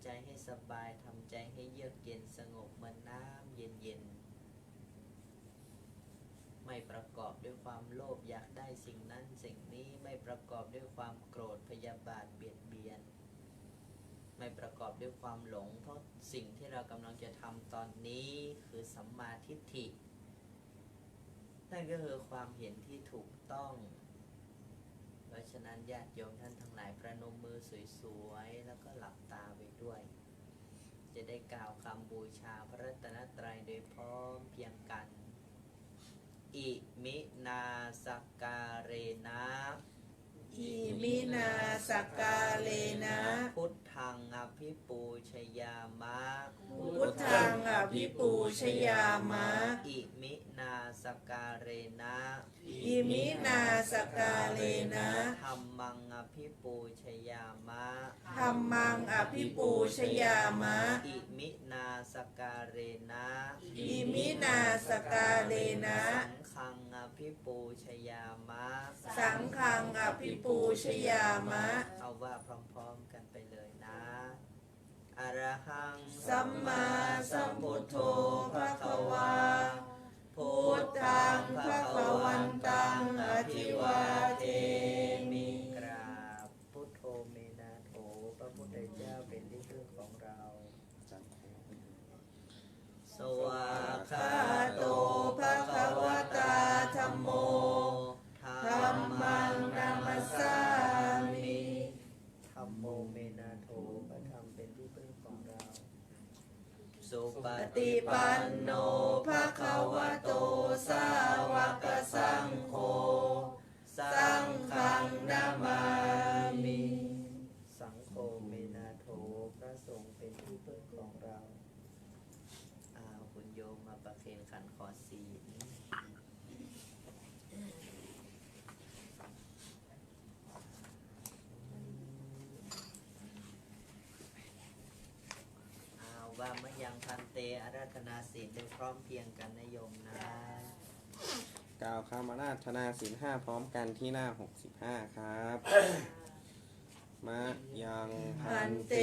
ำใจให้สบายทำใจให้เยือกเย็นสงบเหมือนน้ำเย็นๆไม่ประกอบด้วยความโลภอยากได้สิ่งนั้นสิ่งนี้ไม่ประกอบด้วยความโกรธพยาบาทเบียดเบียน ไม่ประกอบด้วยความหลง เพราะสิ่งที่เรากำลังจะทำตอนนี้คือสัมมาทิฏฐินั่นก็คือความเห็นที่ถูกต้อง นั้นญาติโยมท่านทั้งหลายประนมมือสวยๆ แล้วก็หลับตาไปด้วย จะได้กล่าวคำบูชาพระรัตนตรัยโดยพร้อมเพรียงกัน อิมินาสกการเรนะอิมินาสกกาเลนะ พุทธังอภิปูชยามะ พุทธังอภิปูชยามะ อิมินาสกการเรนะอิ มินาสกกาเลนะธรรมังอภิปูชยามะธรรมังอภิปูชยามะ อิมินาสกการเรนะอิมินาสกกาเลนะ สังฆังอภิปูชยามะ สังฆังอภิปูชยามะ เอาว่าพร้อมๆกันไปเลยนะ อรหังสัมมาสัมพุทโธภะคะวาพุท โตสาวกสังโฆ สังฆังนามามิ สังโฆเมนาโถพระสงฆ์เป็นที่พึ่งของเราอ้าวคุณโยมมาประเคนขันขอศีลอ้าวว่าเมื่อยัง พันเตอาราธนาศีลโดยพร้อมเพรียงกันนะโยมนะกล่าวคำอาราธนาศีลห้าพร้อมกันที่หน้า65ครับ มะยังพันเต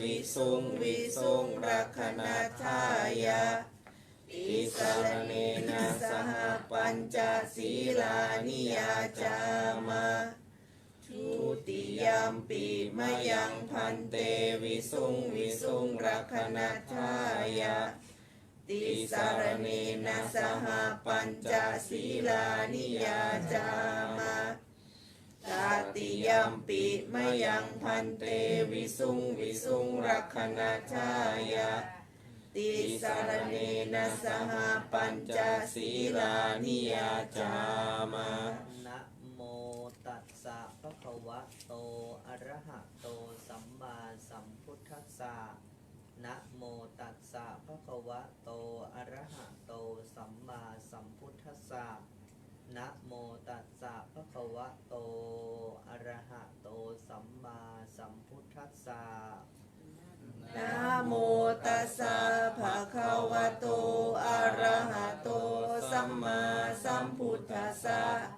วิสุงวิสุงรักขณาทายะอิสรเนนะสหปัญจศีลานิยาจามะ ติยมปีมะยังพันเตวิสุงวิสุงรักขณาทายะ ติสารเนนะสหปัญจศีลานิยาจามะตาติยมปิมะยังพันเตวิสุงวิสุงรักขณาทายะ ติสารเนนะสหปัญจศีลานิยาจามะ นะโมตัสสะภะ คะวะโต อะระหะโต สัมมาสัมพุทธัสสะ นะโมตัสสะภะคะวะโต อะระหะโต สัมมาสัมพุทธัสสะ นะโมตัสสะภะคะวะโต อะระหะโต สัมมาสัมพุทธัสสะนะโมตัสสะภะคะวะโต อะระหะโต สัมมาสัมพุทธัสสะ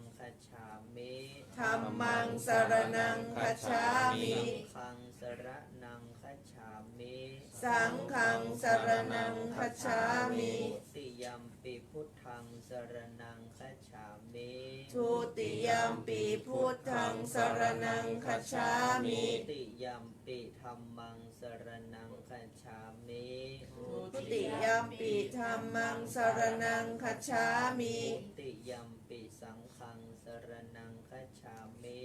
ัจฉา มิธัมมังสรนังคัจฉามิ สังฆังสรนังคัจฉามิสังฆังสรนังคัจฉามิ ทุติยัมปิพุทธังสรนังคัจฉามิทุติยมปีพุทธังสรนังคัจฉามิ ทุติยัมปิธัมมังสรนังคัจฉามิทุติยมปีธรรมังสรนังคัจฉามิ ทุติยัมปิสังฆังสรนังคัจฉามิ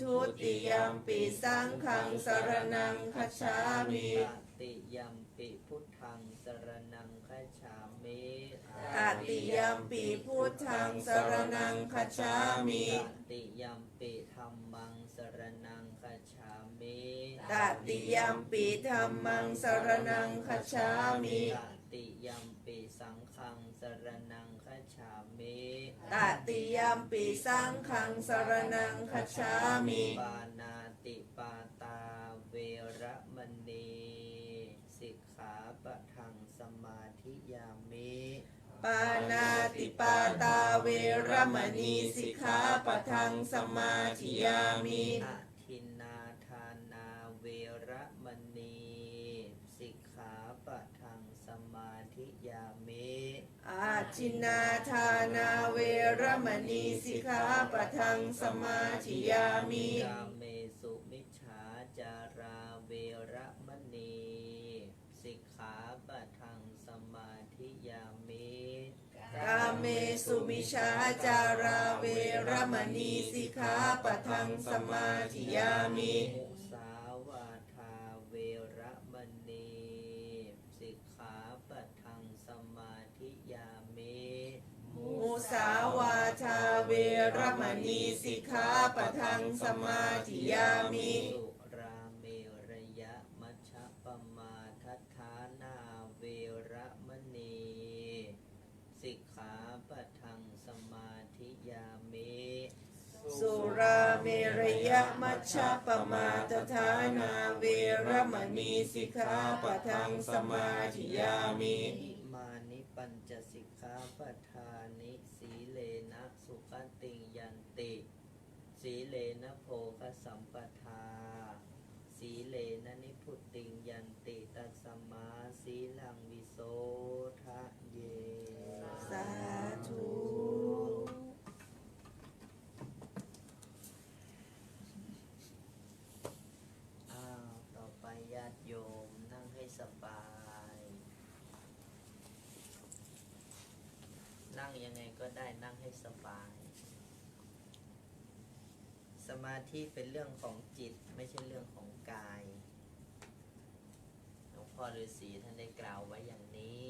ทุติยมปีสังฆังสรนังคัจฉามิตติยัมปิพุทธังสรนังคัจฉามิตติยมปีพุทธังสรนังคัจฉามิตติยัมปิธัมมังสรนังคัจฉามิมิตติยมปีธรรมังสรนังคัจฉามิตติยัมปิสังฆังสรนังคัจฉา มิตติยมปีสังฆังสรนังคัจฉามิ ปานาติปาตาเวระมณีสิกขาปะทังสมาธิยามิปานาติปาตาเวรมณีสิกขาปะทังสมาธิยามิอทินนาทานาเวระมณีสิกขาปะทังสมาธิยามิ อาชินนาทานาเวรมณีสิกขาปะทังสมาธิยามิกาเมสุมิจฉาจาราเวระมณีสิกขาปะทังสมาธิยามิกาเมสุมิชาจาราเวรมณีสิกขาปะทังสมาธิยามิ สาวาทาเวรมณีสิกขาปะทังสมาธิยามิสุราเมระยะมัชฌะปมาทัฏฐานาเวระมณีสิกขาปะทังสมาธิยามิสุราเมรยะมัชฌะปมาตฐานาเวรมณีสิกขาปะทังสมาธิยามิอิมานิปัญจสิก คาปทานิสีเลนะสุขติงยันติ สีเลนะโภคสัมปทา สีเลนะนิพุตติงยันติตัสมาสีลังวิโส ยังไงก็ได้นั่งให้สบาย สมาธิเป็นเรื่องของจิตไม่ใช่เรื่องของกายหลวงพ่อฤาษีท่านได้กล่าวไว้อย่างนี้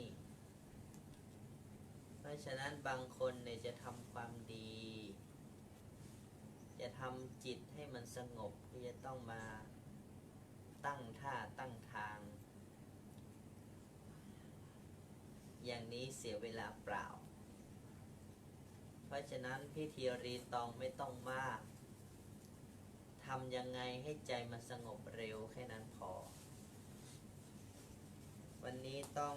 เพราะฉะนั้นบางคนเนี่ยจะทำความดี จะทำจิตให้มันสงบก็จะต้องมาตั้งท่าตั้งทาง อย่างนี้เสียเวลาเปล่า เพราะฉะนั้นพิธีรีตองไม่ต้องมากทำยังไงให้ใจมันสงบเร็วแค่นั้นพอ วันนี้ต้อง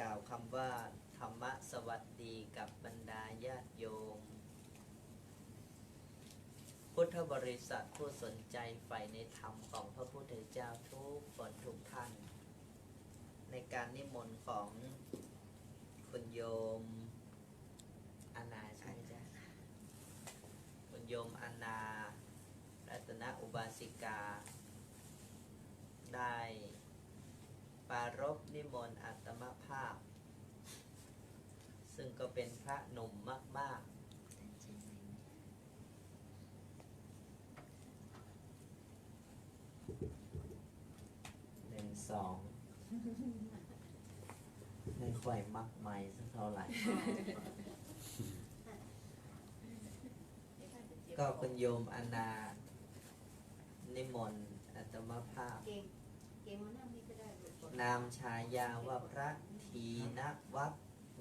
กล่าวคำว่า ธรรมะสวัสดีกับบรรดาญาติโยม พุทธบริษัทผู้สนใจใฝ่ในธรรมของพระพุทธเจ้าทุกคนทุกท่าน ในการนิมนต์ของคุณโยมอานาใช่ไหมจ๊ะคุณโยมอานารัตนอุบา สิกา ได้ปรารบนิมนต์อัตมภาพ ซึ่งก็เป็นพระหนุ่มมาก ๆหนึ่งสองไม่ค่อยมักไม่สักเท่าไหร่ ก็คุณโยมอนา นิมนต์อัตมภาพ เก่งเก่งมานั่งนี่ก็ได้ลูกนามฉายาว่าพระทีนวัด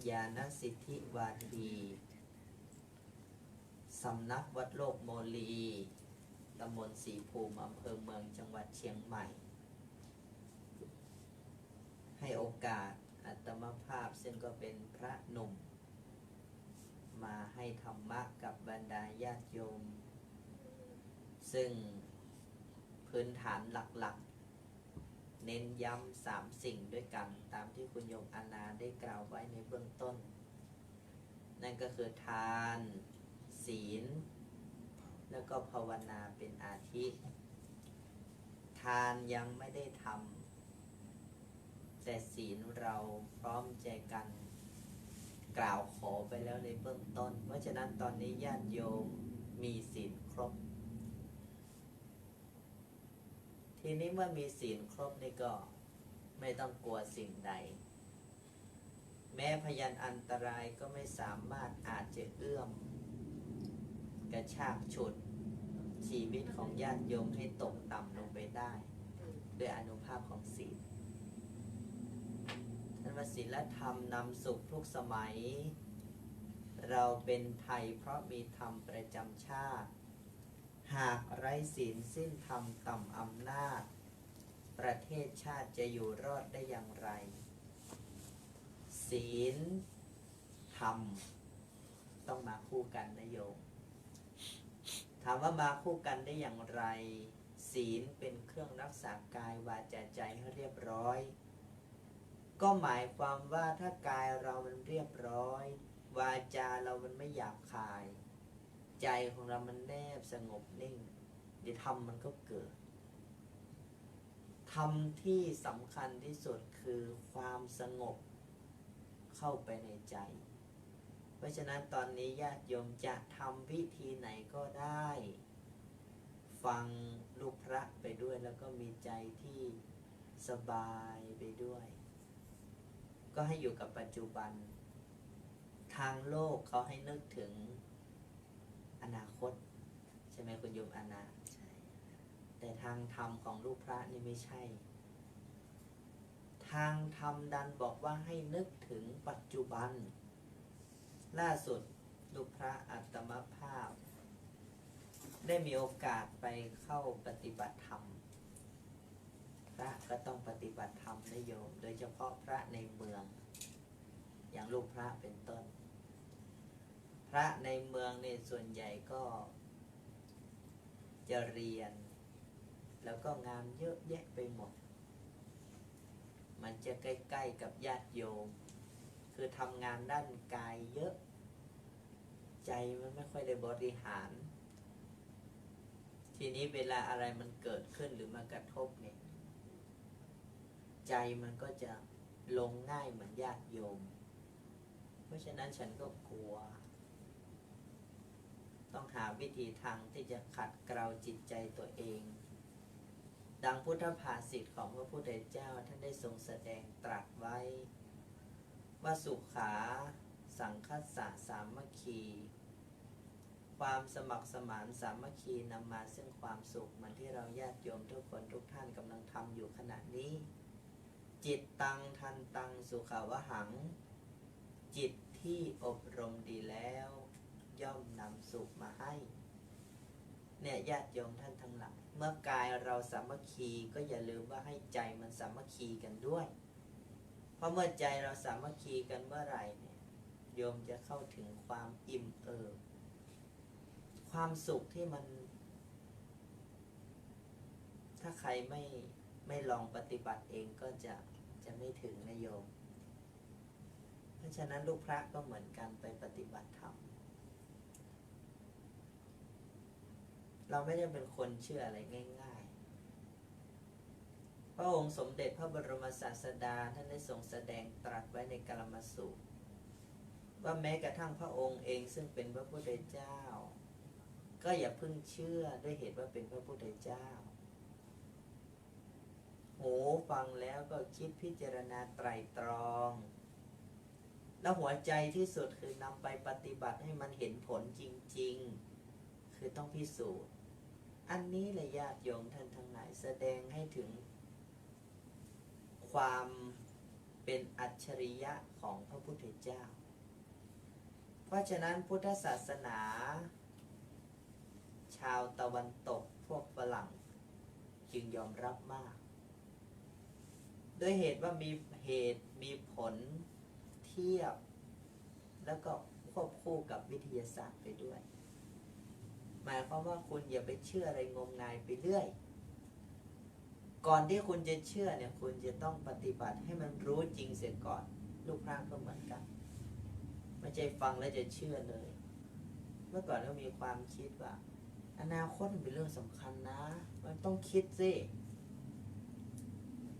ยานสิทธิวาทีสำนักวัดโลกโมลีตำบลสีภูมิอำเภอเมืองจังหวัดเชียงใหม่ ให้โอกาสอัตมภาพซึ่งก็เป็นพระหนุ่ม มาให้ธรรมะกับบรรดาญาติโยม ซึ่ง พื้นฐานหลักๆ เน้นย้ำสามสิ่งด้วยกัน ตามที่คุณโยมอานาได้กล่าวไว้ในเบื้องต้น นั่นก็คือทาน ศีล แล้วก็ภาวนาเป็นอาทิทานยังไม่ได้ทำแต่ศีลเราพร้อมใจกันกล่าวขอไปแล้วในเบื้องต้น เพราะฉะนั้นตอนนี้ญาติโยมมีศีลครบ ทีนี้เมื่อมีศีลครบนี่ก็ไม่ต้องกลัวสิ่งใด แม้พยันอันตรายก็ไม่สามารถอาจจะเอื้อม กระชากฉุด ชีวิตของญาติโยมให้ตกต่ำลงไปได้ ด้วยอนุภาพของศีลท่านว่าศีลธรรมนำสุขทุกสมัย เราเป็นไทยเพราะมีธรรมประจำชาติ หากไร้ศีลสิ้นธรรมต่ำอำนาจ ประเทศชาติจะอยู่รอดได้อย่างไร ศีลธรรม ต้องมาคู่กันนะโยมถามว่ามาคู่กันได้อย่างไร ศีลเป็นเครื่องรักษากายวาจาใจให้เรียบร้อย ก็หมายความว่าถ้ากายเรามันเรียบร้อย วาจาเรามันไม่หยาบคาย ใจของเรามันแนบสงบนิ่งเดี๋ยวธรรมมันก็เกิดธรรมที่สำคัญที่สุดคือความสงบเข้าไปในใจ เพราะฉะนั้นตอนนี้ญาติโยมจะทำวิธีไหนก็ได้ ฟังลูกพระไปด้วยแล้วก็มีใจที่สบายไปด้วย ก็ให้อยู่กับปัจจุบัน ทางโลกเขาให้นึกถึง อนาคต ใช่ไหมคุณโยมอานาแต่ทางธรรมของลูกพระนี่ไม่ใช่ ทางธรรมดันบอกว่าให้นึกถึงปัจจุบัน ล่าสุดลูกพระอัตมภาพ ได้มีโอกาสไปเข้าปฏิบัติธรรมพระก็ต้องปฏิบัติธรรมนะโยม โดยเฉพาะพระในเมือง อย่างลูกพระเป็นต้น พระในเมืองในยส่วนใหญ่ก็จะเรียน แล้วก็งานเยอะแยะไปหมด มันจะใกล้ๆกับญาติโยม คือทำงานด้านกายเยอะ ใจมันไม่ค่อยได้บริหาร ทีนี้เวลาอะไรมันเกิดขึ้นหรือมากระทบเนี่ย ใจมันก็จะลงง่ายเหมือนญาติโยม เพราะฉะนั้นฉันก็กลัว ต้องหาวิธีทางที่จะขัดเกลาจิตใจตัวเอง ดังพุทธภาษิตของพระพุทธเจ้าท่านได้ทรงแสดงตรัสไว้ ว่าสุขา สังคัสสะสามัคคี ความสมัครสมานสามัคคีนำมาซึ่งความสุขเหมือนที่เราญาติโยมทุกคนทุกท่านกำลังทำอยู่ขณะนี้ จิตตังทันตังสุขาวหัง จิตที่อบรมดีแล้ว ย่อมนำสุขมาให้เนี่ยญาติโยมท่านทั้งหลายเมื่อกายเราสามัคคีก็อย่าลืมว่าให้ใจมันสามัคคีกันด้วย เพราะเมื่อใจเราสามัคคีกันเมื่อไหร่เนี่ยโยมจะเข้าถึงความอิ่มเอิบความสุขที่มัน ถ้าใครไม่ไม่ลองปฏิบัติเองก็จะจะไม่ถึงนะโยม เพราะฉะนั้นลูกพระก็เหมือนกันไปปฏิบัติธรรม เราไม่ได้เป็นคนเชื่ออะไรง่ายๆ พระองค์สมเด็จพระบรมศาสดาท่านได้ทรงแสดงตรัสไว้ในกลมสูตร ว่าแม้กระทั่งพระองค์เองซึ่งเป็นพระพุทธเจ้า ก็อย่าเพิ่งเชื่อด้วยเหตุว่าเป็นพระพุทธเจ้าหูฟังแล้วก็คิดพิจารณาไตรตรอง แล้วหัวใจที่สุดคือนำไปปฏิบัติให้มันเห็นผลจริง ๆ คือต้องพิสูจน์ อันนี้เลยญาติโยมท่านทั้งหลายแสดงให้ถึง ความเป็นอัจฉริยะของพระพุทธเจ้า เพราะฉะนั้นพุทธศาสนา ชาวตะวันตกพวกฝรั่งจึงยอมรับมาก ด้วยเหตุว่ามีเหตุมีผลเทียบ แล้วก็ควบคู่กับวิทยาศาสตร์ไปด้วย หมายความว่าคุณอย่าไปเชื่ออะไรงมงายไปเรื่อย ก่อนที่คุณจะเชื่อเนี่ย คุณจะต้องปฏิบัติให้มันรู้จริงเสียก่อน ลูกพระก็เหมือนกันไม่ใช่ฟังแล้วจะเชื่อเลย เมื่อก่อนก็มีความคิดว่าอนาคตเป็นเรื่องสำคัญนะ มันต้องคิดสิ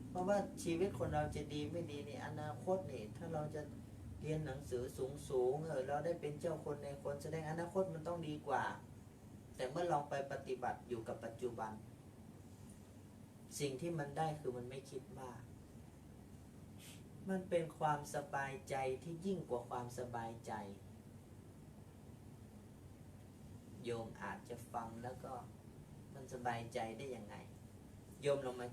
เพราะว่าชีวิตคนเราจะดีไม่ดีในอนาคตนี่ถ้าเราจะเรียนหนังสือสูงสูงๆเออเราได้เป็นเจ้าคนในคนแสดงอนาคตมันต้องดีกว่า แต่เมื่อลองไปปฏิบัติอยู่กับปัจจุบัน สิ่งที่มันได้คือมันไม่คิดมาก มันเป็นความสบายใจที่ยิ่งกว่าความสบายใจ โยมอาจจะฟังแล้วก็มันสบายใจได้ยังไง โยมลองมา